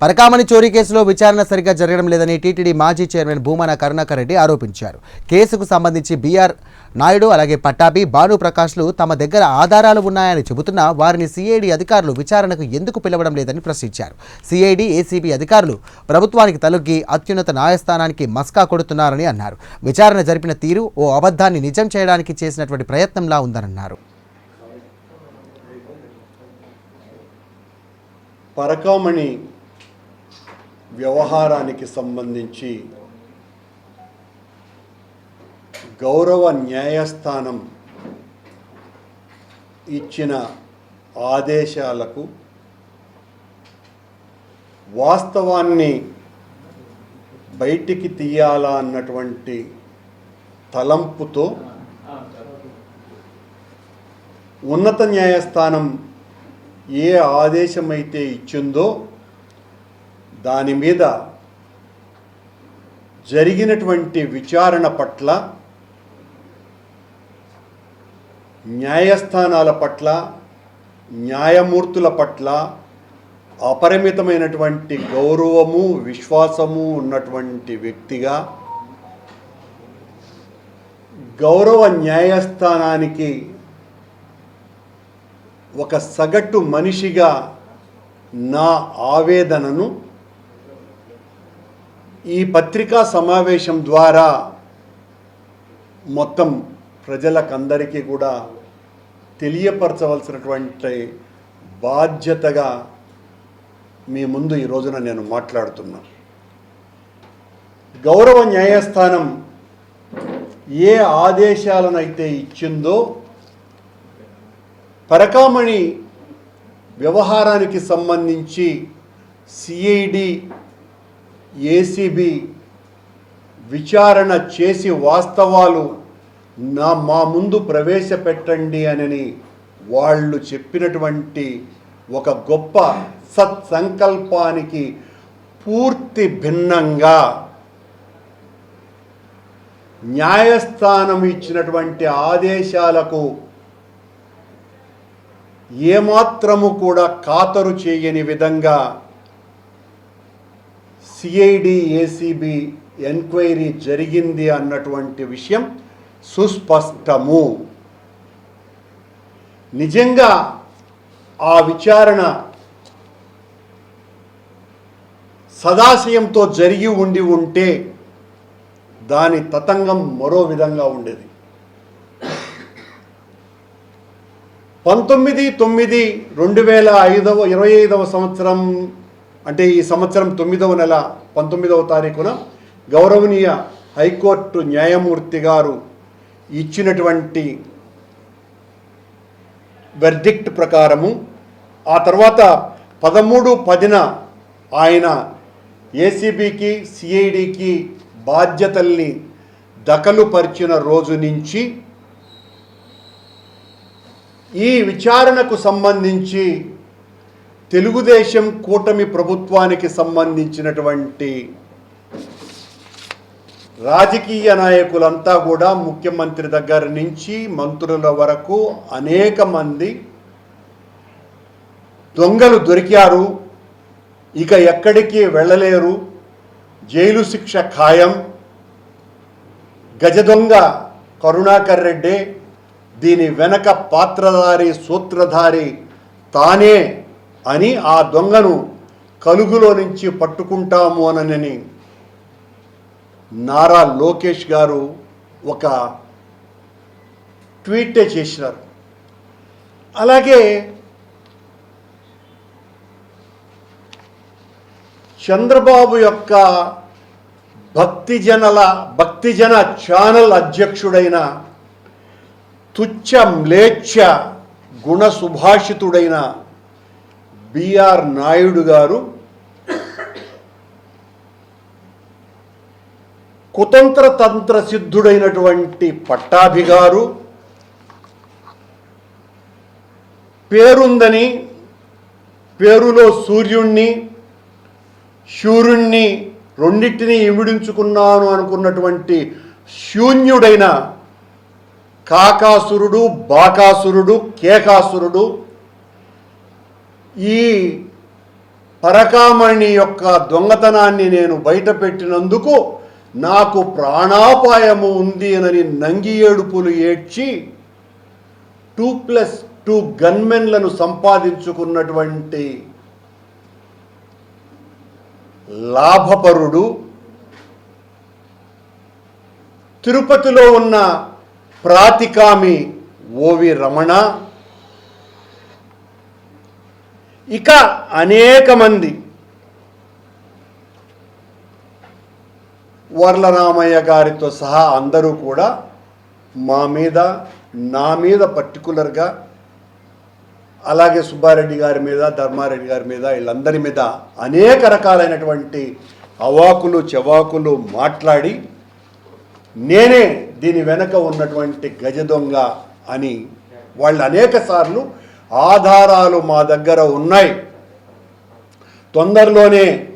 పరకామణి చోరీ కేసులో విచారణ సరిగ్గా జరగడం లేదని టీటీడీ మాజీ చైర్మన్ భూమన కరుణాకర్ రెడ్డి ఆరోపించారు. కేసుకు సంబంధించి బీఆర్ నాయుడు అలాగే పట్టాభి భానుప్రకాష్లు తమ దగ్గర ఆధారాలు ఉన్నాయని చెబుతున్నా వారిని సిఐడి అధికారులు విచారణకు ఎందుకు పిలవడం లేదని ప్రశ్నించారు. సిఐడి ఏసీబీ అధికారులు ప్రభుత్వానికి తలొగ్గి అత్యున్నత న్యాయస్థానానికి మస్కా కొడుతున్నారని అన్నారు. విచారణ జరిపిన తీరు ఓ అబద్ధాన్ని నిజం చేయడానికి చేసినటువంటి ప్రయత్నంలా ఉందన్నారు పరకామణి వ్యవహారానికి సంబంధించి గౌరవ న్యాయస్థానం ఇచ్చిన ఆదేశాలకు వాస్తవాన్ని బయటికి తీయాలా అన్నటువంటి తలంపుతో ఉన్నత న్యాయస్థానం ఏ ఆదేశమైతే ఇచ్చిందో దాని మీద జరిగినటువంటి విచారణ పట్ల న్యాయస్థానాల పట్ల న్యాయమూర్తుల పట్ల అపరిమితమైనటువంటి గౌరవము విశ్వాసము ఉన్నటువంటి వ్యక్తిగా గౌరవ న్యాయస్థానానికి ఒక సగటు మనిషిగా నా ఆవేదనను ఈ పత్రికా సమావేశం ద్వారా మొత్తం ప్రజలకందరికీ కూడా తెలియపరచవలసినటువంటి బాధ్యతగా మీ ముందు ఈ రోజున నేను మాట్లాడుతున్నా. గౌరవ న్యాయస్థానం ఏ ఆదేశాలనైతే ఇచ్చిందో పరకామణి వ్యవహారానికి సంబంధించి సిఐడి ఏసీబీ విచారణ చేసి వాస్తవాలు నా మా ముందు ప్రవేశపెట్టండి అని వాళ్ళు చెప్పినటువంటి ఒక గొప్ప సత్సంకల్పానికి పూర్తి భిన్నంగా న్యాయస్థానం ఇచ్చినటువంటి ఆదేశాలకు ఏమాత్రము కూడా ఖాతరు చేయని విధంగా సిఐడి ఏసీబీ ఎంక్వైరీ జరిగింది అన్నటువంటి విషయం సుస్పష్టము. నిజంగా ఆ విచారణ సదాశయంతో జరిగి ఉండి ఉంటే దాని తతంగం మరో విధంగా ఉండేది. పంతొమ్మిది తొమ్మిది రెండు వేల ఐదవ ఇరవై ఐదవ సంవత్సరం అంటే ఈ సంవత్సరం తొమ్మిదవ నెల పంతొమ్మిదవ తారీఖున గౌరవనీయ హైకోర్టు న్యాయమూర్తి గారు ఇచ్చినటువంటి వెర్డిక్ట్ ప్రకారము ఆ తర్వాత పదమూడు పదిన ఆయన ఏసీబీకి సిఐడికి బాధ్యతల్ని దఖలుపరిచిన రోజు నుంచి ఈ విచారణకు సంబంధించి తెలుగుదేశం కూటమి ప్రభుత్వానికి సంబంధించినటువంటి రాజకీయ నాయకులంతా కూడా ముఖ్యమంత్రి దగ్గర నుంచి మంత్రుల వరకు అనేక మంది దొంగలు దొరికారు. ఇక ఎక్కడికి వెళ్ళలేరు. జైలు శిక్ష ఖాయం. గజ దొంగ కరుణాకర్ రెడ్డి దీని వెనక పాత్రధారి సూత్రధారి తానే అని ఆ దొంగను కలుగులో నుంచి పట్టుకుంటాము అనని నారా లోకేష్ గారు ఒక ట్వీటే చేసినారు. అలాగే చంద్రబాబు యొక్క భక్తిజనల భక్తిజన ఛానల్ అధ్యక్షుడైన తుచ్చ మ్లేచ్ఛ గుణ సుభాషితుడైన బిఆర్ నాయుడు గారు కుతంత్ర తంత్ర సిద్ధుడైనటువంటి పట్టాభి గారు పేరుందని పేరులో సూర్యుణ్ణి శూరుణ్ణి రెండింటినీ ఇమిడించుకున్నాను అనుకున్నటువంటి శూన్యుడైన కాకాసురుడు బాకాసురుడు కేకాసురుడు ఈ పరకామణి యొక్క దొంగతనాన్ని నేను బయటపెట్టినందుకు నాకు ప్రాణాపాయము ఉంది అని నంగి ఏడుపులు ఏడ్చి టూ ప్లస్ టూ గన్మెన్లను సంపాదించుకున్నటువంటి లాభపరుడు తిరుపతిలో ఉన్న ప్రాతికామి ఓవి రమణ ఇక అనేక మంది వర్లరామయ్య గారితో సహా అందరూ కూడా మా మీద నా మీద పర్టికులర్గా అలాగే సుబ్బారెడ్డి గారి మీద ధర్మారెడ్డి గారి మీద వీళ్ళందరి మీద అనేక రకాలైనటువంటి అవాకులు చెవాకులు మాట్లాడి నేనే దీని వెనక ఉన్నటువంటి గజ దొంగ అని వాళ్ళు అనేక సార్లు ఆధారాలు మా దగ్గర ఉన్నాయి. తొందరలోనే